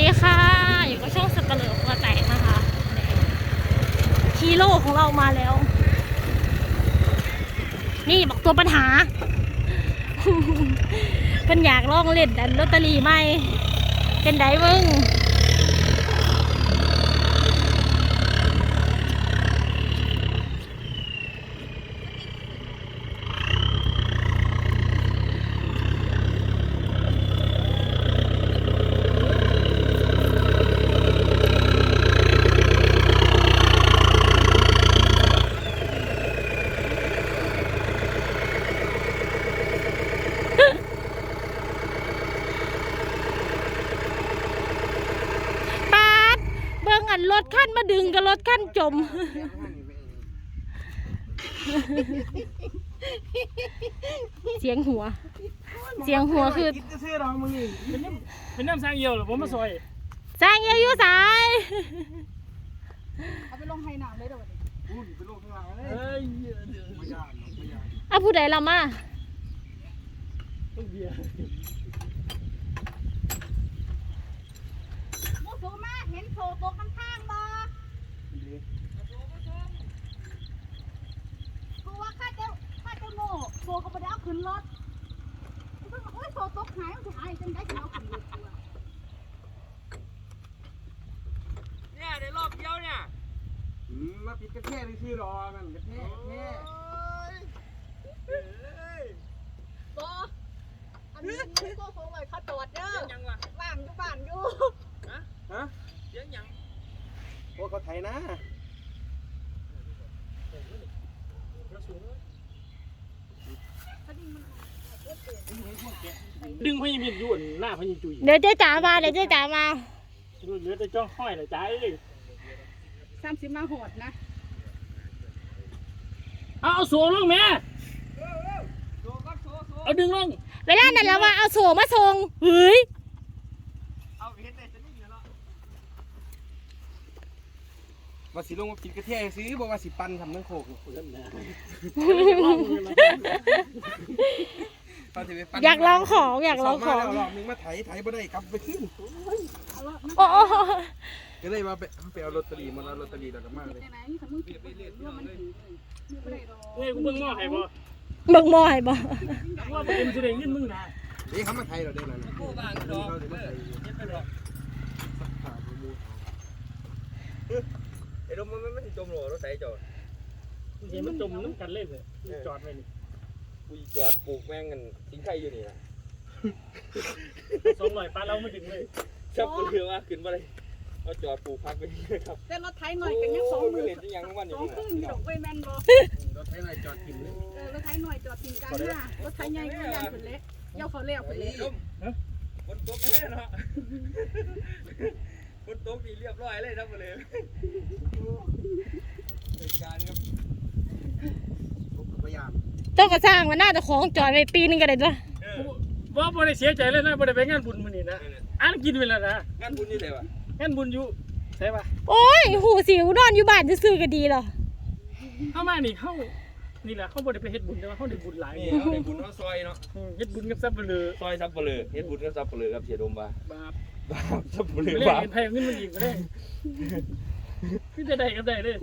ดีค่ะ อยู่กับช่องสับเลือหัวใจนะคะฮีโร่ของเรามาแล้ว นี่บอกตัวปัญหาเพิ่นอยากลองเล่นดันลอตเตอรี่ไหมเป็นไดมึง ปาดเบิ่งอันรถขั้นมาดึง กับรถขั้นจม เสียงหัว เสียงหัวคือ กินจะซื้อเรามึงนี่เป็นน้ำเป็นน้ำสร้างเยี่ยวเหรอผมมาซอยสร้างเยอะอยู่สาย เอาไปลงไฮหนาวเลยเดี๋ยวนี้อุ้ยไปลงข้างหลังเลยเฮ้ยไม่ยากหรอกไม่ยากเอาผู้ใดละมา ต้องเบียร์มูสูมาเห็นโผล่ตกข้างๆบ่กูว่าข้าเจ้าข้าเจ้าโง่โผล่ก็บ่ได้เอา ขึ้นรถกูเพิ่งบอกโอ้ยโผล่ตกหายมันสิหายจังได้จะเอาขึ้นรถกูอะเนี่ยในรอบเดียวเนี่ยอืมมาปิดกระแทกซื้อรอมันกระแทกกระแทกบ่อันนี้โซ่โซ่เลยข้าจอดเด้อยังวะว่างอยู่บ้านอยู่ฮะเสียงยังโอ้เขาไถนะ ดึงพญามิตรอยู่อันหน้าพญาจุยเดี๋ยวเจ๊จ๋ามาเดี๋ยวเจ๊จ๋ามาเหลือแต่จ้องห้อยเลยจ้าเลยสามสิบมาโหดนะเอาเอาโซ่ลงแม่เอาดึงลงเวลานั้นแล้วว่าเอาโสมาส่งเฮ้ยเอาเห็นแต่จะนี่เหรอว่าสิลงมาปิดกระแทกซื้อบอกว่าสิปันทำทั้งโคกนั่นนะ เขาสิไปปันอยากลองของอยากลองของสมาแล้วรอบนึงมาไถไถบ่ได้กลับไปขึ้นเอาละโอ้โอ้ก็เลยมาไปไปเอาลอตเตอรี่มาแล้วลอตเตอรี่แล้วก็มาเลยไหนๆถ้ามึงเก็บไปเรื่อยๆมันถือมือบ่ได้ดอกเฮ้ยกูเบิ่งหม้อให้บ่เบิ่งหมอให้บ่ว่าบ่เอ็มสิได้เงินมึงนะนี่เขามาไถเราได้แล้วนะโอ้บ้านดอกเขาสิมาไถเห็นไปดอกขาดมูไอ้ดมมันไม่ติดจมหรอรถไถจอดเห็นมันจมน้ำกันเลยเลยจอดไว้นี่ กูจอดปลูกแม่งกันทิ้งไข่อยู่นี่นะสองร้อยปลาเราไม่ถึงเลยชับกูเรือว่าขึ้นมาเลยเอาจอดปลูกพักไปครับแต่รถไถหน่อยกันยังสองมือเล่นยังวันสนี้องคืนอยู่ดอกเว้ยแม่นบ่รถไถนายจอดกินเลยเออรถไถหน่อยจอดทิ้งกลางหน้ารถไถใหญ่ก็ย่างขึ้นเละเย้าเขาเลี้ยวขึ้นเละดมฝนตกแน่เนาะฝนตกดีเรียบร้อยเลยทั้งหมดเลยเหตุการณ์ครับพยายาม ต้องกระสร้างมันน่าจะของจอดไปปีนึงก็ได้ด้วยเออว่าบ่ได้เสียใจเลยนะบ่ได้ไปงานบุญมื้อนี้นะอ่านกินเวลานะงานบุญนี่เลยวะงานบุญอยู่ใช่ป่ะโอ้ยหูสิวนอนอยู่บ้านซื่อๆก็ดีหรอเข้ามานี่เข้านี่แหละเขาบ่ได้ไปเฮ็ดบุญแต่ว่าเขาได้บุญหลายนี่เอาในบุญเอาซอยเนาะอืมเฮ็ดบุญกับซับเปลือซอยซับเปลือเฮ็ดบุญกับซับเปลือครับเสียดมว่าบาปบาปซับเปลือไม่ได้บาปเงินไทยเงินมันอีกก็ได้คือจะได้ก็ได้เด้อ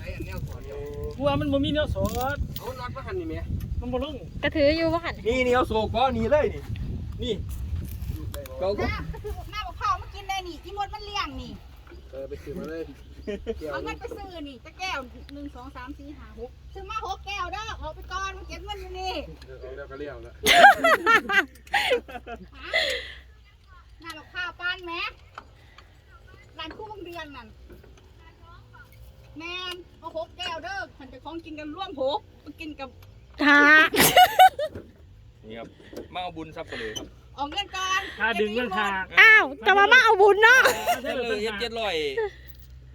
ไอ้อันแนวถอนเดียวกูว่ามันบ่มีแนวสอดเอาน็อตมาหันนี่แม่มันบ่ลงก็ถืออยู่ว่าหันนี่นี่เอาโศกก้อนนี้เลยนี่ นี่เกาหน้าคือหน้าบอกข้าวมากินได้นี่อีมดมันเลี้ยงนี่ เออไปซื้อมาเลยเกี่ยวเอาเงินไปซื้อนี่จะแก้วหนึ่งสองสามสี่ห้าหกซื้อมาหกแก้วเด้อเอาไปก่อนมาเก็บเงินอยู่นี่เอาแล้วก็เลี้ยวแล้วหน้าบอกข้าวป้านแม่ร้านคู่บางเดือนนั่นแม่นเอา หกแก้วเด้อฉันจะของกินกันร่วมหกมากินกับหานี่ครับมาเอาบุญซับเปลือครับออกเงินก่อนถ้าดึงมันหากอ้าวจะมามาเอาบุญเนาะซับเปลือเฮ็ดเจ็ดร้อย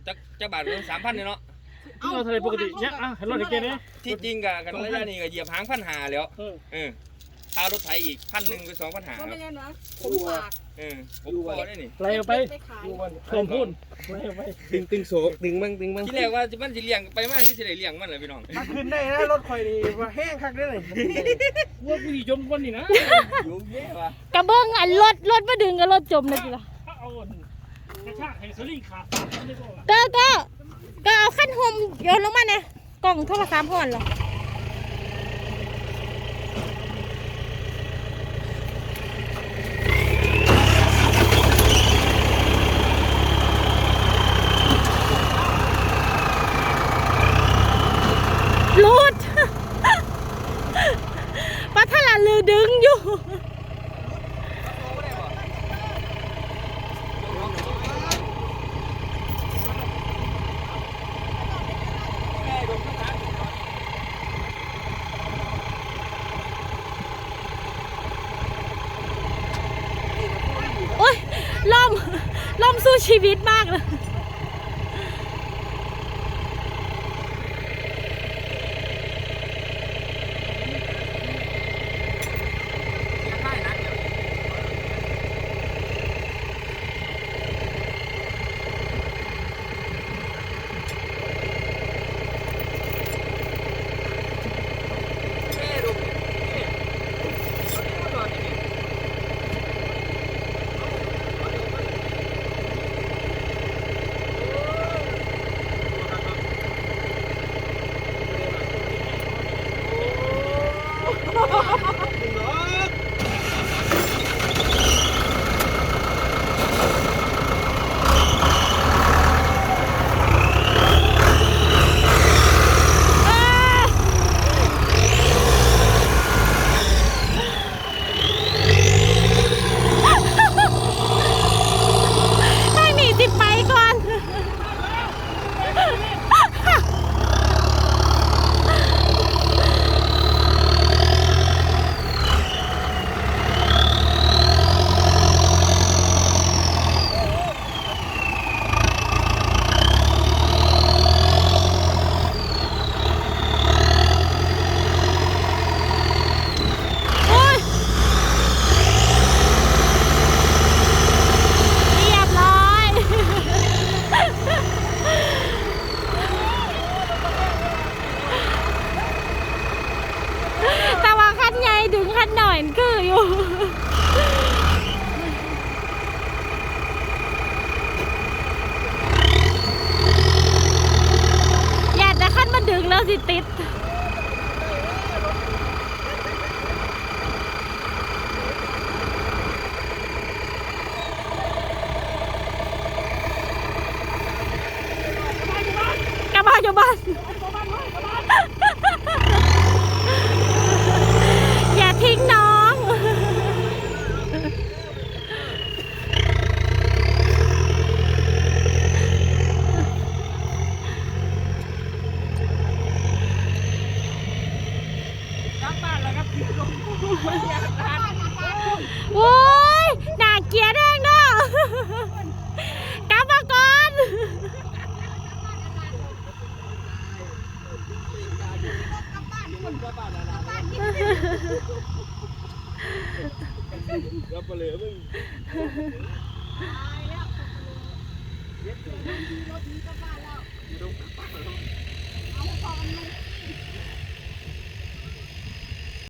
จักจักบาทเงินสามพันเลยเนาะเราทะเลปกติเนี่ยอะให้รถให้แกเนี่ยที่จริงกะกันระยะนี้ก็เหยียบหางพันหาแล้วเออเออค่ารถไถอีกพันหนึ่งเป็นสองพันหาก็คไม่รับเล่นนะผมฝาก ออผมได้ล่ออไปท่มพุ่นไล่ออกไปดึงตึงโศกดึงบ้างดึงบ้างที่แรกว่ามันจะเลี้ยงไปมากที่สิได้เลี้ยงมันเหรอพี่น้องมาขึ้นได้นะรถคอยนี่ว่าแห้งคักได้เลยว่ากูสิจมคนนี่นะอยู่แย่ว่ะกระเบื้องอันรถรถมาดึงกับรถจมนะจิล่ะก็ก็ก็เอาขั้นห่มโยนลงมาเนี่ยกล่องโทรศัพท์ห่อนหรอ ลือดึงอยู่ โอ้ยล่มล่มสู้ชีวิตมากเลย quase tento. โอ้ยหนาเกียร์แดงเนาะกลับมาก่อนรับไปเลยมึงเย็ดตัวดีรถดีก็บ้านแล้ว